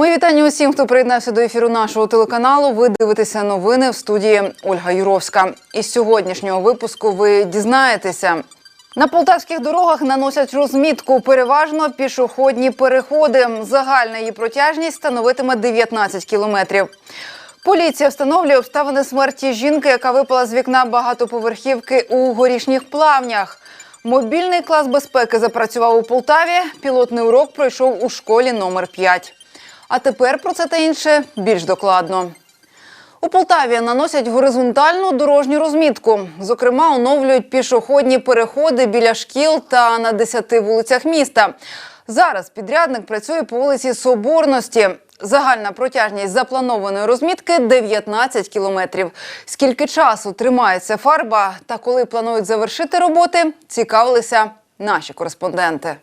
Мої вітання усім, хто приєднався до ефіру нашого телеканалу. Ви дивитеся новини в студії Ольга Юровська. Із сьогоднішнього випуску ви дізнаєтеся. На полтавських дорогах наносять розмітку переважно пішохідні переходи. Загальна її протяжність становитиме 19 кілометрів. Поліція встановлює обставини смерті жінки, яка випала з вікна багатоповерхівки у горішніх плавнях. Мобільний клас безпеки запрацював у Полтаві. Пілотний урок пройшов у школі номер 5. А тепер про це та інше більш докладно. У Полтаві наносять горизонтальну дорожню розмітку. Зокрема, оновлюють пішохідні переходи біля шкіл та на 10 вулицях міста. Зараз підрядник працює по вулиці Соборності. Загальна протяжність запланованої розмітки 19 кілометрів. Скільки часу тримається фарба та коли планують завершити роботи, цікавилися наші кореспонденти.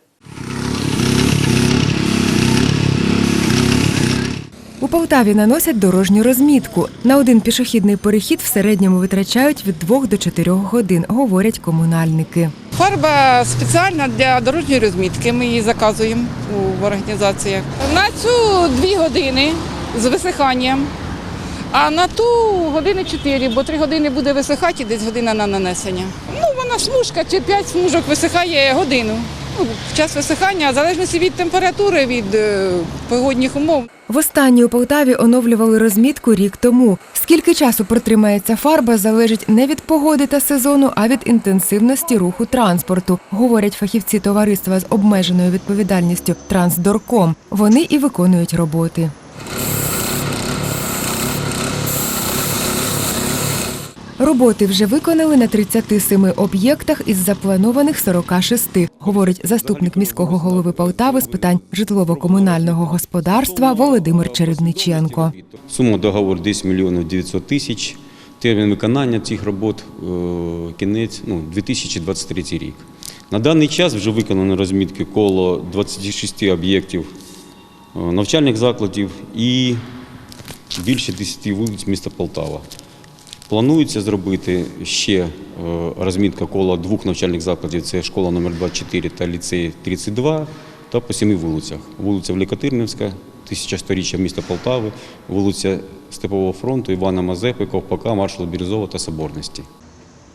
У Полтаві наносять дорожню розмітку. На один пішохідний перехід в середньому витрачають від 2 до 4 годин, говорять комунальники. Фарба спеціальна для дорожньої розмітки. Ми її заказуємо у- організаціях. На цю дві години з висиханням, а на ту години чотири, бо три години буде висихати і десь година на нанесення. Ну, вона смужка чи п'ять смужок висихає годину. Ну, в час висихання, в залежності від температури, від е, погодних умов. Востаннє у Полтаві оновлювали розмітку рік тому. Скільки часу протримається фарба, залежить не від погоди та сезону, а від інтенсивності руху транспорту, говорять фахівці товариства з обмеженою відповідальністю Трансдорком. Вони і виконують роботи. Роботи вже виконали на 37 об'єктах із запланованих 46, говорить заступник міського голови Полтави з питань житлово-комунального господарства Володимир Чередниченко. Сума договору 10 мільйонів 900 тисяч. Термін виконання цих робот е, кінець ну, 2023 рік. На даний час вже виконано розмітки коло 26 об'єктів е, навчальних закладів і більше 10 вулиць міста Полтава. Планується зробити ще е, розмітка кола двох навчальних закладів. Це школа номер 24 та ліцей 32 та по сіми вулицях. Вулиця Великотирнівська, тисяча міста Полтави, вулиця Степового фронту, Івана Мазепи, Ковпака, маршала Бірюзова та Соборності.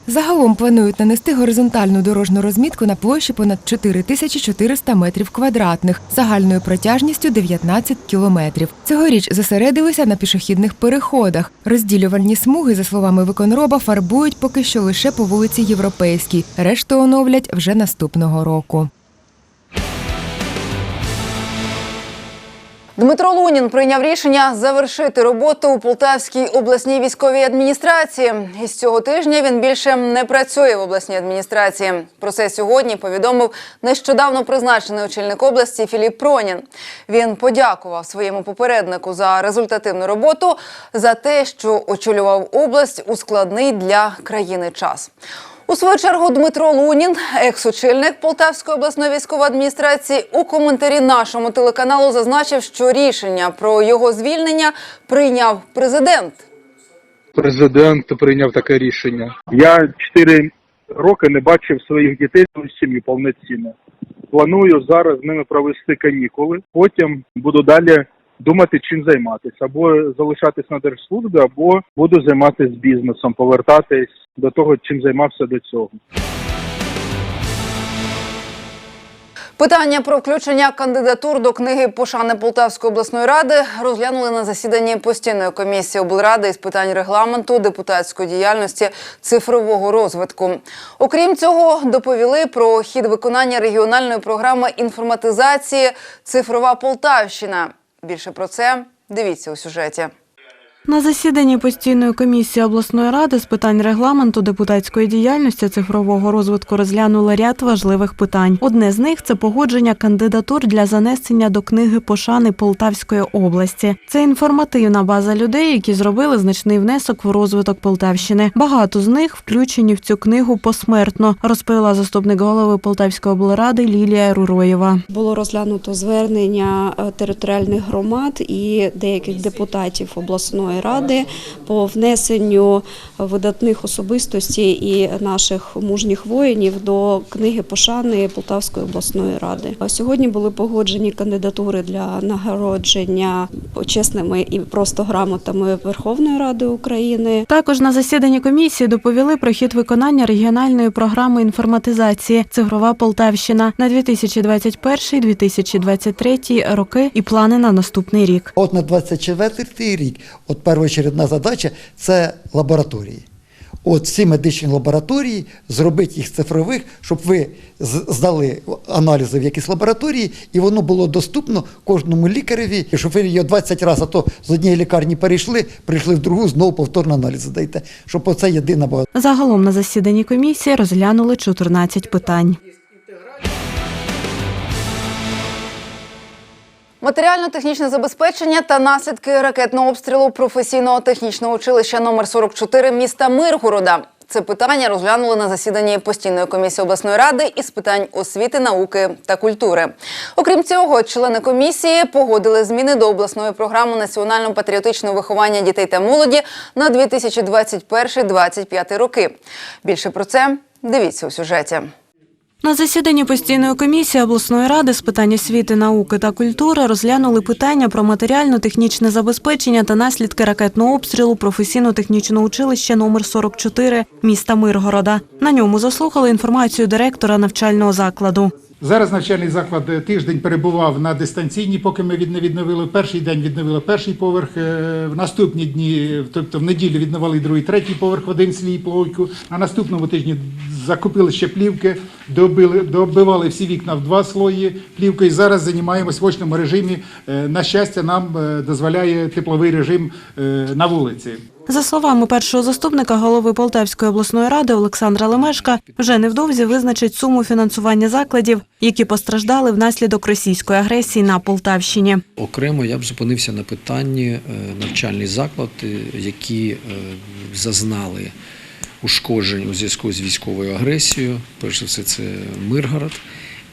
Загалом планують нанести горизонтальну дорожню розмітку на площі понад 4400 метрів квадратних, загальною протяжністю 19 кілометрів. Цьогоріч зосередилися на пішохідних переходах. Розділювальні смуги, за словами виконроба, фарбують поки що лише по вулиці Європейській. Решту оновлять вже наступного року. Дмитро Лунін прийняв рішення завершити роботу у Полтавській обласній військовій адміністрації. І з цього тижня він більше не працює в обласній адміністрації. Про це сьогодні повідомив нещодавно призначений очільник області Філіп Пронін. Він подякував своєму попереднику за результативну роботу за те, що очолював область у складний для країни час. У свою чергу Дмитро Лунін, екс-очільник Полтавської обласної військової адміністрації, у коментарі нашому телеканалу зазначив, що рішення про його звільнення прийняв президент. Президент прийняв таке рішення. Я чотири роки не бачив своїх дітей в сім'ї повноцінно. Планую зараз з ними провести канікули. Потім буду далі думати, чим займатися. Або залишатись на держслужбі, або буду займатися бізнесом, повертатись до того, чим займався до цього. Питання про включення кандидатур до книги пошани Полтавської обласної ради розглянули на засіданні постійної комісії облради із питань регламенту, депутатської діяльності, цифрового розвитку. Окрім цього, доповіли про хід виконання регіональної програми інформатизації Цифрова Полтавщина. Більше про це дивіться у сюжеті. На засіданні постійної комісії обласної ради з питань регламенту, депутатської діяльності, цифрового розвитку розглянули ряд важливих питань. Одне з них це погодження кандидатур для занесення до книги пошани Полтавської області. Це інформативна база людей, які зробили значний внесок в розвиток Полтавщини. Багато з них включені в цю книгу посмертно, розповіла заступник голови Полтавської облради Лілія Руроєва. Було розглянуто звернення е, територіальних громад і деяких депутатів обласної обласної ради по внесенню видатних особистостей і наших мужніх воїнів до книги пошани Полтавської обласної ради. А Сьогодні були погоджені кандидатури для нагородження почесними і просто грамотами Верховної Ради України. Також на засіданні комісії доповіли про хід виконання регіональної програми інформатизації Цифрова Полтавщина на 2021-2023 роки і плани на наступний рік. От на 24 рік, от першочередна задача це лабораторії. От всі медичні лабораторії, зробити їх цифрових, щоб ви здали аналізи в якісь лабораторії, і воно було доступно кожному лікареві, щоб ви його 20 разів, а то з однієї лікарні перейшли, прийшли в другу, знову повторно аналіз здаєте. Щоб оце єдина була Загалом на засіданні комісії розглянули 14 питань. Матеріально-технічне забезпечення та наслідки ракетного обстрілу професійного технічного училища номер 44 міста Миргорода. Це питання розглянули на засіданні постійної комісії обласної ради із питань освіти, науки та культури. Окрім цього, члени комісії погодили зміни до обласної програми національно-патріотичного виховання дітей та молоді на 2021-2025 роки. Більше про це дивіться у сюжеті. На засіданні постійної комісії обласної ради з питань освіти, науки та культури розглянули питання про матеріально-технічне забезпечення та наслідки ракетного обстрілу професійно-технічного училища номер 44 міста Миргорода. На ньому заслухали інформацію директора навчального закладу. Зараз навчальний заклад е, тиждень перебував на дистанційній, поки ми не відновили. Перший день відновили перший поверх. е, В наступні дні, тобто в неділю відновили другий, третій поверх, один слій плойку. На наступному тижні закупили ще плівки, добили, добивали всі вікна в два слої плівкою. І зараз займаємось в очному режимі. Е, На щастя, нам дозволяє тепловий режим на вулиці. За словами першого заступника голови Полтавської обласної ради Олександра Лемешка, вже невдовзі визначить суму фінансування закладів, які постраждали внаслідок російської агресії на Полтавщині. Окремо я б зупинився на питанні е, навчальний заклад, е, які е, зазнали ушкоджень у зв'язку з військовою агресією. Перш за все, це Миргород.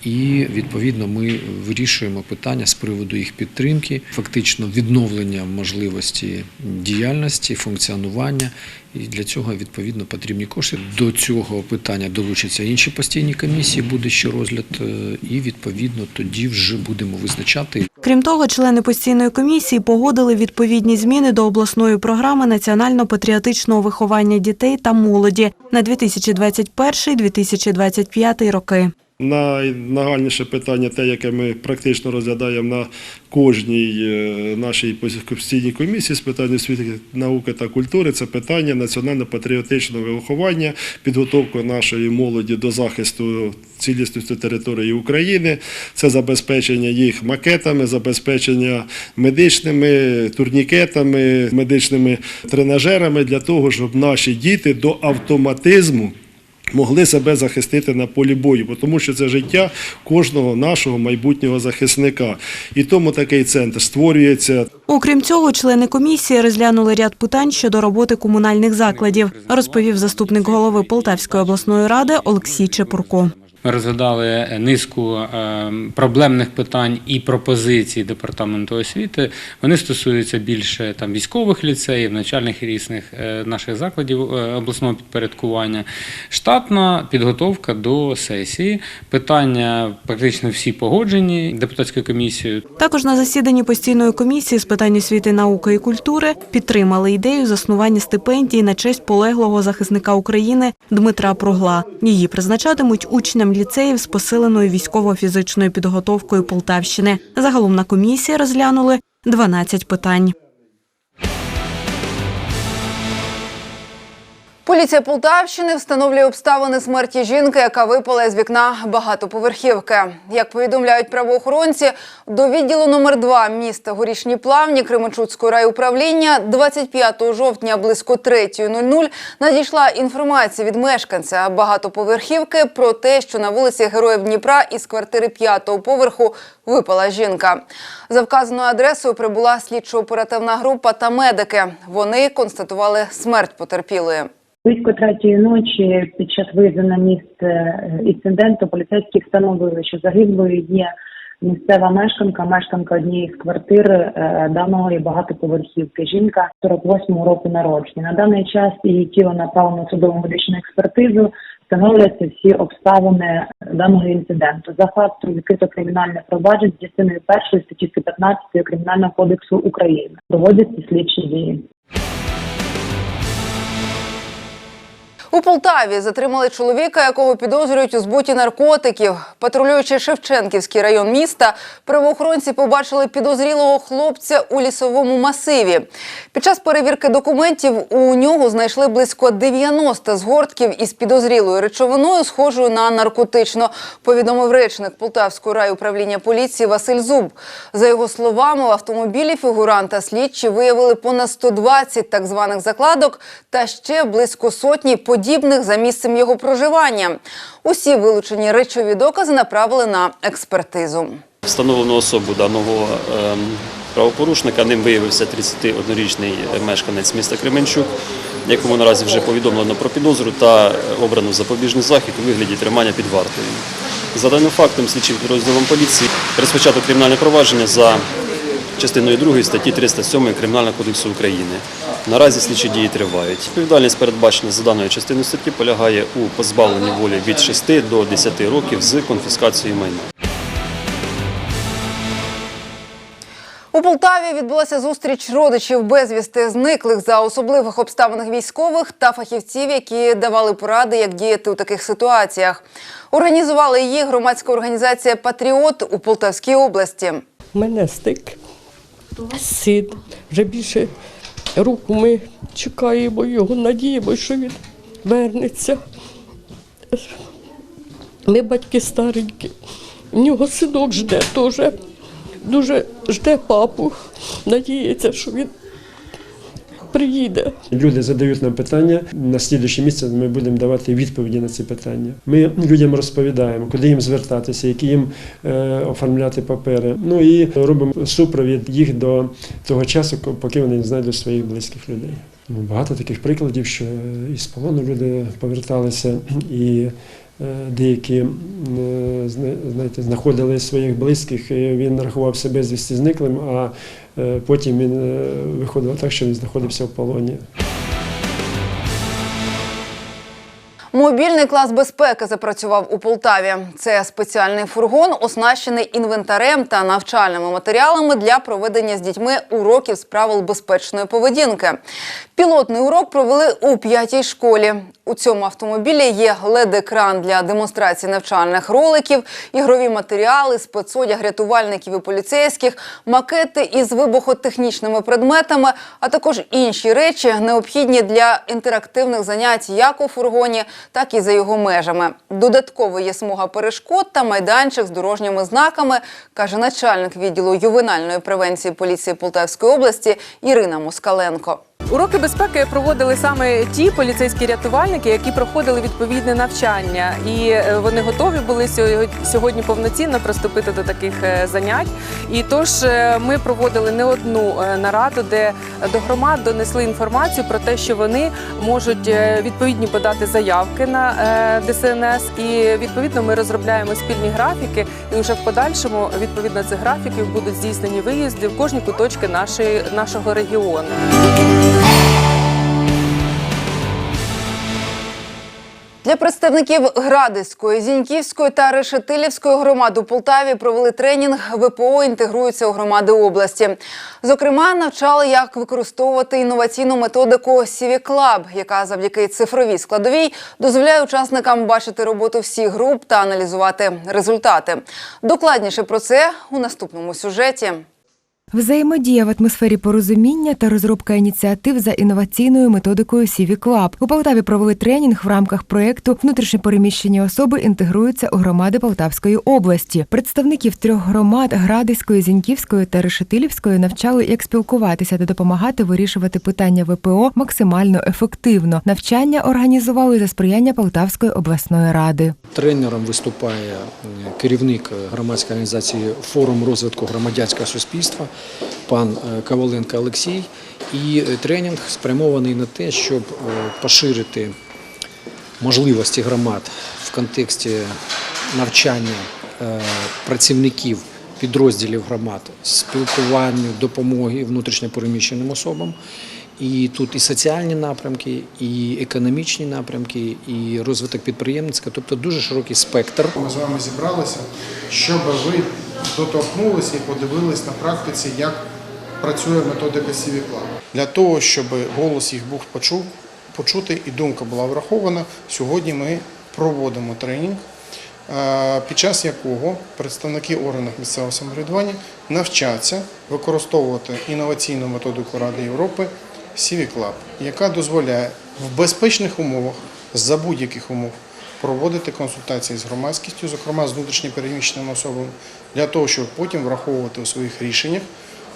І відповідно ми вирішуємо питання з приводу їх підтримки, фактично відновлення можливості діяльності, функціонування. І для цього відповідно потрібні кошти. До цього питання долучаться інші постійні комісії, буде ще розгляд, е, і відповідно тоді вже будемо визначати Крім того, члени постійної комісії погодили відповідні зміни до обласної програми національно-патріотичного виховання дітей та молоді на 2021-2025 роки. Найнагальніше питання, те, яке ми практично розглядаємо на кожній е, нашій постійній комісії з питань освіти, науки та культури, це питання національно-патріотичного виховання, підготовку нашої молоді до захисту цілісності території України, це забезпечення їх макетами, забезпечення медичними турнікетами, медичними тренажерами для того, щоб наші діти до автоматизму могли себе захистити на полі бою, бо тому що це життя кожного нашого майбутнього захисника. І тому такий центр створюється Окрім цього, члени комісії розглянули ряд питань щодо роботи комунальних закладів, розповів заступник голови Полтавської обласної ради Олексій Чепурко. Ми розглядали низку е, проблемних питань і пропозицій департаменту освіти. Вони стосуються більше там військових ліцеїв, навчальних і різних е, наших закладів е, обласного підпорядкування. Штатна підготовка до сесії. Питання практично всі погоджені депутатською комісією. Також на засіданні постійної комісії з питань освіти, науки і культури підтримали ідею заснування стипендії на честь полеглого захисника України Дмитра Прогла. Її призначатимуть учням ліцеїв з посиленою військово-фізичною підготовкою Полтавщини. Загалом на комісії розглянули 12 питань. Поліція Полтавщини встановлює обставини смерті жінки, яка випала з вікна багатоповерхівки. Як повідомляють правоохоронці, до відділу номер 2 міста Горішні Плавні Кременчуцького райуправління 25 жовтня близько 3.00 надійшла інформація від мешканця багатоповерхівки про те, що на вулиці Героїв Дніпра із квартири 5-го поверху випала жінка. За вказаною адресою прибула слідчо-оперативна група та медики. Вони констатували смерть потерпілої. Близько третьої ночі під час виїзду на місце е, інциденту поліцейські встановили, що загиблою є місцева мешканка, мешканка однієї з квартир е, даної багатоповерхівки. Жінка 48-го року народження. На даний час її тіло направлено в судову медичну експертизу. Встановлюються всі обставини даного інциденту. За фактом відкрито кримінальне провадження з частиною першої статті 115 Кримінального кодексу України. Проводяться слідчі дії. У Полтаві затримали чоловіка, якого підозрюють у збуті наркотиків. Патрулюючи Шевченківський район міста, правоохоронці побачили підозрілого хлопця у лісовому масиві. Під час перевірки документів у нього знайшли близько 90 згортків із підозрілою речовиною, схожою на наркотичну, повідомив речник Полтавського райуправління поліції Василь Зуб. За його словами, в автомобілі фігуранта слідчі виявили понад 120 так званих закладок та ще близько сотні подібних за місцем його проживання. Усі вилучені речові докази направили на експертизу. Встановлену особу даного ем, правопорушника ним виявився 31-річний мешканець міста Кременчук, якому наразі вже повідомлено про підозру та обрано запобіжний захід у вигляді тримання під вартою. За даним фактом, слідчим підрозділом поліції розпочато кримінальне провадження за частиною 2 статті 307 Кримінального кодексу України. Наразі слідчі дії тривають. Відповідальність передбачена за даною частиною статті полягає у позбавленні волі від 6 до 10 років з конфіскацією майна. У Полтаві відбулася зустріч родичів безвісти зниклих за особливих обставин військових та фахівців, які давали поради, як діяти у таких ситуаціях. Організували її громадська організація Патріот у Полтавській області. У мене стик. Син. Вже більше року ми чекаємо його, надіємося, що він вернеться. Ми батьки старенькі. У нього синок жде теж. Дуже жде папу. Надіється, що він приїде. Люди задають нам питання. На слідуючий місяць ми будемо давати відповіді на ці питання. Ми людям розповідаємо, куди їм звертатися, які їм е, оформляти папери. Ну і робимо супровід їх до того часу, поки вони знайдуть своїх близьких людей. Ну, Багато таких прикладів, що із полону люди поверталися і. е, Деякі е, знаєте, знаходили своїх близьких, він рахував себе безвісті зниклим, а е, потім він е, виходив так, що він знаходився в полоні. Мобільний клас безпеки запрацював у Полтаві. Це спеціальний фургон, оснащений інвентарем та навчальними матеріалами для проведення з дітьми уроків з правил безпечної поведінки. Пілотний урок провели у п'ятій школі. У цьому автомобілі є LED-екран для демонстрації навчальних роликів, ігрові матеріали, спецодяг рятувальників і поліцейських, макети із вибухотехнічними предметами, а також інші речі, необхідні для інтерактивних занять як у фургоні, так і за його межами. Додатково є смуга перешкод та майданчик з дорожніми знаками, каже начальник відділу ювенальної превенції поліції Полтавської області Ірина Москаленко. Уроки безпеки проводили саме ті поліцейські рятувальники, які проходили відповідне навчання, і е, вони готові були сьогодні- повноцінно приступити до таких е, занять. І тож е, ми проводили не одну нараду, де до громад донесли інформацію про те, що вони можуть відповідні подати заявки на ДСНС. І відповідно ми розробляємо спільні графіки. І вже в подальшому відповідно цих графіків будуть здійснені виїзди в кожні куточки нашої нашого регіону. Для представників Градиської, Зіньківської та Решетилівської громад у Полтаві провели тренінг ВПО інтегруються у громади області. Зокрема, навчали, як використовувати інноваційну методику Сівіклаб, яка завдяки цифровій складовій дозволяє учасникам бачити роботу всіх груп та аналізувати результати. Докладніше про це у наступному сюжеті. Взаємодія в атмосфері порозуміння та розробка ініціатив за інноваційною методикою CV Club. У Полтаві провели тренінг в рамках проєкту Внутрішньопереміщені особи інтегруються у громади Полтавської області. Представників трьох громад Градиської, Зіньківської та Решетилівської навчали, як спілкуватися та допомагати вирішувати питання ВПО максимально ефективно. Навчання організували за сприяння Полтавської обласної ради. Тренером виступає е, керівник громадської організації Форум розвитку громадянського суспільства, пан е, Коваленко Олексій. І е, тренінг спрямований на те, щоб е, поширити можливості громад в контексті навчання працівників підрозділів громад спілкуванню, допомоги внутрішньопереміщеним особам. І тут і соціальні напрямки, і економічні напрямки, і розвиток підприємництва, тобто дуже широкий спектр. Ми з вами зібралися, щоб ви доторкнулися і подивились на практиці, як працює методика Сівікла. Для того, щоб голос їх був почув, почути і думка була врахована, сьогодні ми проводимо тренінг, е, під час якого представники органів місцевого самоврядування навчаться використовувати інноваційну методику Ради Європи Lab, яка дозволяє в безпечних умовах, за будь-яких умов, проводити консультації з громадськістю, зокрема з внутрішньопереміщеними особами, для того, щоб потім враховувати у своїх рішеннях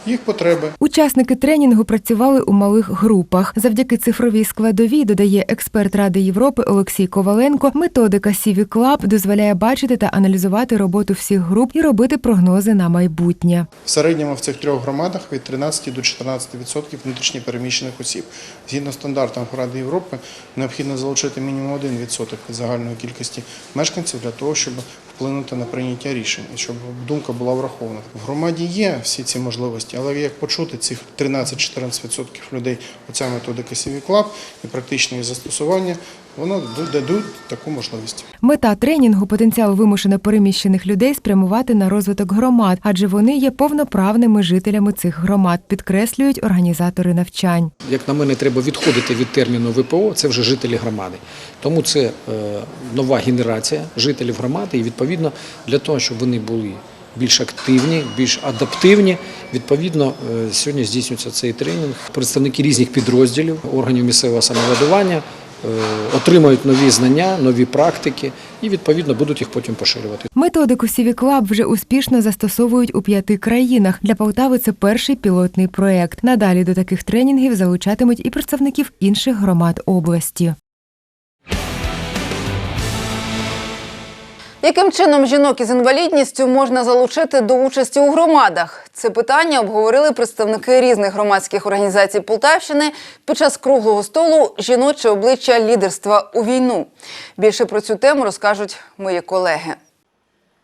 їх потреби. Учасники тренінгу працювали у малих групах. Завдяки цифровій складовій, додає експерт Ради Європи Олексій Коваленко, методика Civic Lab дозволяє бачити та аналізувати роботу всіх груп і робити прогнози на майбутнє. В середньому в цих трьох громадах від 13 до 14% відсотків внутрішньопереміщених осіб. Згідно стандартам Ради Європи, необхідно залучити мінімум 1% відсоток від загальної кількості мешканців для того, щоб вплинути на прийняття рішень, і щоб думка була врахована. В громаді є всі ці можливості, але як почути цих 13-14% відсотків людей оця методика CV Club і практичне її застосування, воно дадуть таку можливість. Мета тренінгу потенціал вимушено переміщених людей спрямувати на розвиток громад, адже вони є повноправними жителями цих громад, підкреслюють організатори навчань. Як на мене, треба відходити від терміну ВПО, це вже жителі громади. Тому це е, нова генерація жителів громади, і відповідно для того, щоб вони були більш активні, більш адаптивні. Відповідно, е, сьогодні здійснюється цей тренінг. Представники різних підрозділів органів місцевого самоврядування отримають нові знання, нові практики і відповідно будуть їх потім поширювати. Методику Lab вже успішно застосовують у п'яти країнах. Для Полтави це перший пілотний проект. Надалі до таких тренінгів залучатимуть і представників інших громад області. Яким чином жінок із інвалідністю можна залучити до участі у громадах? Це питання обговорили представники різних громадських організацій Полтавщини під час круглого столу Жіноче обличчя лідерства у війну. Більше про цю тему розкажуть мої колеги.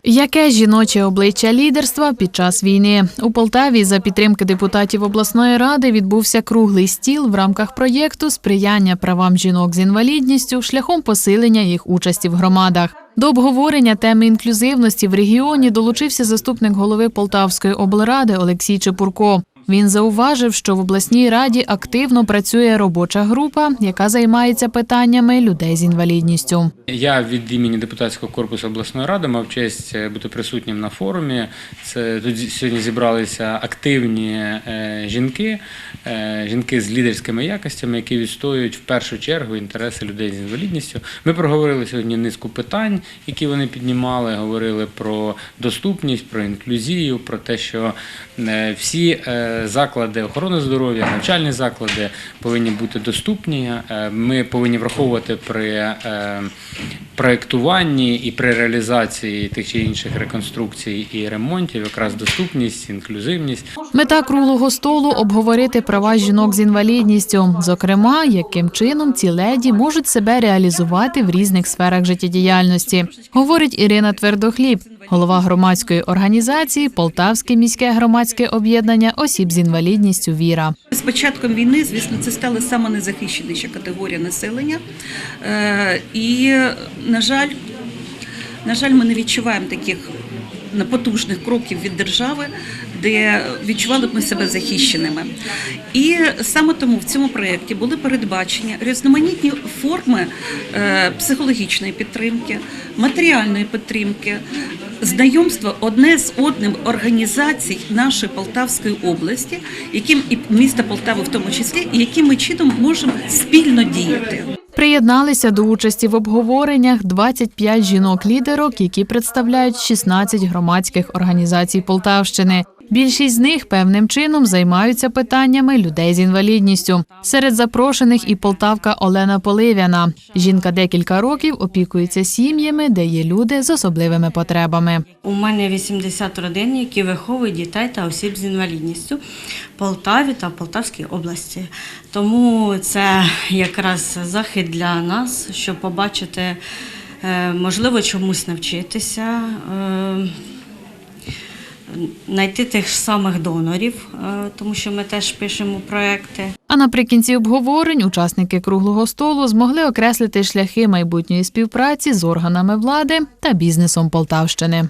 Яке жіноче обличчя лідерства під час війни у Полтаві за підтримки депутатів обласної ради відбувся круглий стіл в рамках проєкту сприяння правам жінок з інвалідністю шляхом посилення їх участі в громадах. До обговорення теми інклюзивності в регіоні долучився заступник голови Полтавської облради Олексій Чепурко. Він зауважив, що в обласній раді активно працює робоча група, яка займається питаннями людей з інвалідністю. Я від імені депутатського корпусу обласної ради мав честь е, бути присутнім на форумі. Це тут сьогодні зібралися активні е, жінки, е, жінки з лідерськими якостями, які відстоюють в першу чергу інтереси людей з інвалідністю. Ми проговорили сьогодні низку питань, які вони піднімали. Говорили про доступність, про інклюзію, про те, що всі заклади охорони здоров'я, навчальні заклади повинні бути доступні. Е, Ми повинні враховувати при е, проєктуванні і при реалізації тих чи інших реконструкцій і ремонтів, якраз доступність, інклюзивність. Мета круглого столу обговорити права жінок з інвалідністю, зокрема, яким чином ці леді можуть себе реалізувати в різних сферах життєдіяльності, говорить Ірина Твердохліб, голова громадської організації Полтавське міське громадське об'єднання осіб з інвалідністю Віра. З початком війни, звісно, це стала саме найзахищеніша категорія населення. Е, І, на жаль, на жаль, ми не відчуваємо таких потужних кроків від держави, де відчували б ми себе захищеними. І саме тому в цьому проєкті були передбачені різноманітні форми е, психологічної підтримки, матеріальної підтримки, знайомства одне з одним організацій нашої Полтавської області, яким і міста Полтави в тому числі, і яким ми чином можемо спільно діяти. Приєдналися до участі в обговореннях 25 жінок-лідерок, які представляють 16 громадських організацій Полтавщини. Більшість з них певним чином займаються питаннями людей з інвалідністю. Серед запрошених і полтавка Олена Поливяна. Жінка декілька років опікується сім'ями, де є люди з особливими потребами. У мене 80 родин, які виховують дітей та осіб з інвалідністю в Полтаві та Полтавській області. Тому це якраз захід для нас, щоб побачити, е, можливо, чомусь навчитися. Знайти тих самих донорів, е, тому що ми теж пишемо проекти. А наприкінці обговорень учасники круглого столу змогли окреслити шляхи майбутньої співпраці з органами влади та бізнесом Полтавщини.